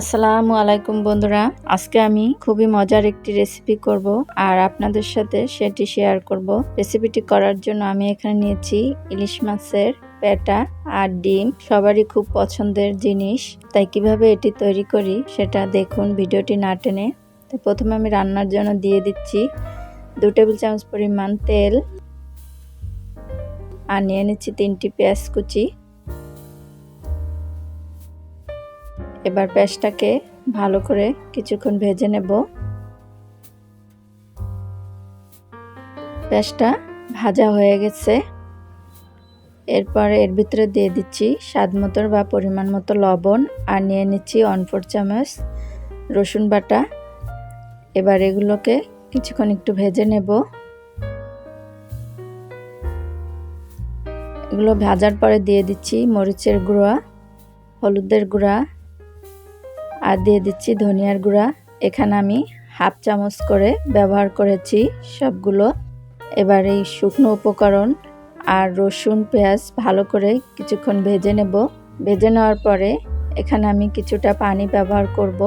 আসসালামু আলাইকুম বন্ধুরা। আজকে আমি খুবই মজার একটি রেসিপি করব আর আপনাদের সাথে সেটি শেয়ার করব। রেসিপিটি করার জন্য আমি এখানে নিয়েছি ইলিশ মাছের পেটা আর ডিম। সবারই খুব পছন্দের জিনিস। তাই কীভাবে এটি তৈরি করি সেটা দেখুন ভিডিওটি না টেনে। তো প্রথমে আমি রান্নার জন্য দিয়ে দিচ্ছি দু টেবিল চামচ পরিমাণ তেল। আর নিয়ে নিচ্ছি তিনটি পেঁয়াজ কুচি। এবার পেঁয়াজটাকে ভালো করে কিছুক্ষণ ভেজে নেব। পেঁয়াজটা ভাজা হয়ে গেছে। এরপরে এর ভিতরে দিয়ে দিচ্ছি স্বাদ মতো বা পরিমাণ মতো লবণ আর নিয়ে নিচ্ছি ওয়ান ফোর চামচ রসুন বাটা। এবার এগুলোকে কিছুক্ষণ একটু ভেজে নেব। এগুলো ভাজার পরে দিয়ে দিচ্ছি মরিচের গুঁড়া, হলুদের গুঁড়া আর দিয়ে দিচ্ছি ধনিয়ার গুঁড়া। এখানে আমি হাফ চামচ করে ব্যবহার করেছি সবগুলো। এবার এই শুকনো উপকরণ আর রসুন, পেঁয়াজ ভালো করে কিছুক্ষণ ভেজে নেব। ভেজে নেওয়ার পরে এখানে আমি কিছুটা পানি ব্যবহার করব।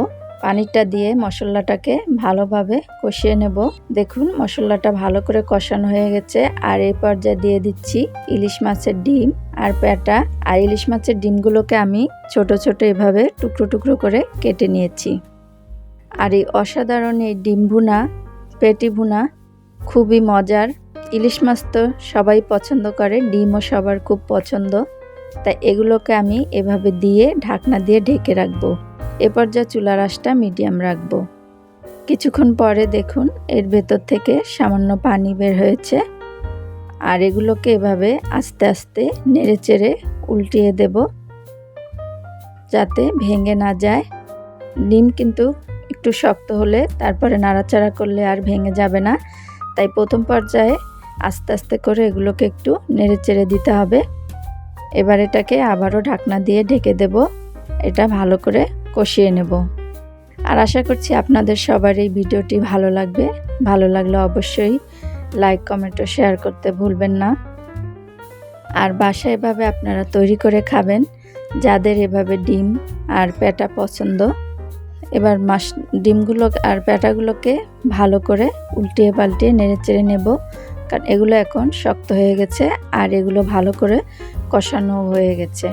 পানিটা দিয়ে মশলাটাকে ভালোভাবে কষিয়ে নেব। দেখুন, মশলাটা ভালো করে কষানো হয়ে গেছে। আর এই পর্যায়ে দিয়ে দিচ্ছি ইলিশ মাছের ডিম আর পেটা আর ইলিশ মাছের ডিমগুলোকে আমি ছোট ছোট এভাবে টুকরো টুকরো করে কেটে নিয়েছি। আর এই অসাধারণ এই ডিম ভুনা, পেটি ভুনা খুবই মজার। ইলিশ মাছ তো সবাই পছন্দ করে, ডিমও সবার খুব পছন্দ। তাই এগুলোকে আমি এভাবে দিয়ে ঢাকনা দিয়ে ঢেকে রাখব। এ পর্যায়ে চুলার আঁশটা মিডিয়াম রাখব। কিছুক্ষণ পরে দেখুন, এর ভেতর থেকে সামান্য পানি বের হয়েছে। আর এগুলোকে এভাবে আস্তে আস্তে নেড়ে চেড়ে উল্টিয়ে দেব। যাতে ভেঙে না যায়। ডিম কিন্তু একটু শক্ত হলে তারপরে নাড়াচাড়া করলে আর ভেঙে যাবে না। তাই প্রথম পর্যায়ে আস্তে আস্তে করে এগুলোকে একটু নেড়ে চেড়ে দিতে হবে। এবার এটাকে আবারও ঢাকনা দিয়ে ঢেকে দেব। এটা ভালো করে কষিয়ে নেব। আর আশা করছি আপনাদের সবার এই ভিডিওটি ভালো লাগবে। ভালো লাগলে অবশ্যই লাইক কমেন্ট ও শেয়ার করতে ভুলবেন না। আর বাসায় এভাবে আপনারা তৈরি করে খাবেন, যাদের এভাবে ডিম আর পেটা পছন্দ। এবার মাস, ডিমগুলো আর পেটাগুলোকে ভালো করে উল্টিয়ে পাল্টিয়ে নেড়ে চেড়ে নেব। কারণ এগুলো এখন শক্ত হয়ে গেছে আর এগুলো ভালো করে কষানো হয়ে গেছে।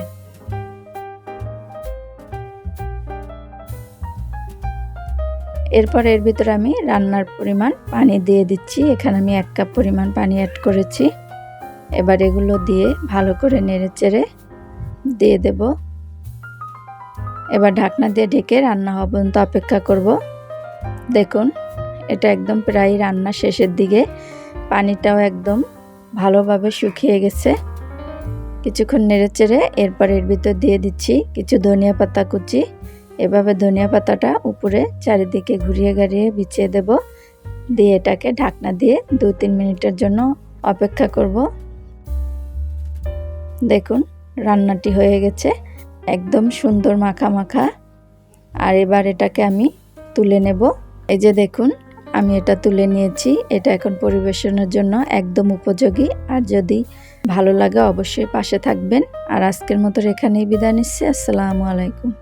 এরপর এর ভিতরে আমি রান্নার পরিমাণ পানি দিয়ে দিচ্ছি। এখানে আমি এক কাপ পরিমাণ পানি অ্যাড করেছি। এবার এগুলো দিয়ে ভালো করে নেড়ে চেড়ে দিয়ে দেব। এবার ঢাকনা দিয়ে ঢেকে রান্না হওয়া পর্যন্ত অপেক্ষা করব। দেখুন, এটা একদম প্রায় রান্না শেষের দিকে। পানিটাও একদম ভালোভাবে শুকিয়ে গেছে। কিছুক্ষণ নেড়ে চেড়ে এরপর এর ভিতর দিয়ে দিচ্ছি কিছু ধনিয়া পাতা কুচি। এভাবে ধনিয়া পাতাটা উপরে চারিদিকে ঘুরিয়ে গাড়িয়ে বিছিয়ে দেব। দিয়ে এটাকে ঢাকনা দিয়ে দু তিন মিনিটের জন্য অপেক্ষা করব। দেখুন, রান্নাটি হয়ে গেছে, একদম সুন্দর মাখা মাখা। আর এবার এটাকে আমি তুলে নেব। এই যে দেখুন, আমি এটা তুলে নিয়েছি। এটা এখন পরিবেশনের জন্য একদম উপযোগী। আর যদি ভালো লাগে, অবশ্যই পাশে থাকবেন। আর আজকের মতো এখানেই বিদায় নিচ্ছি। আসসালামু আলাইকুম।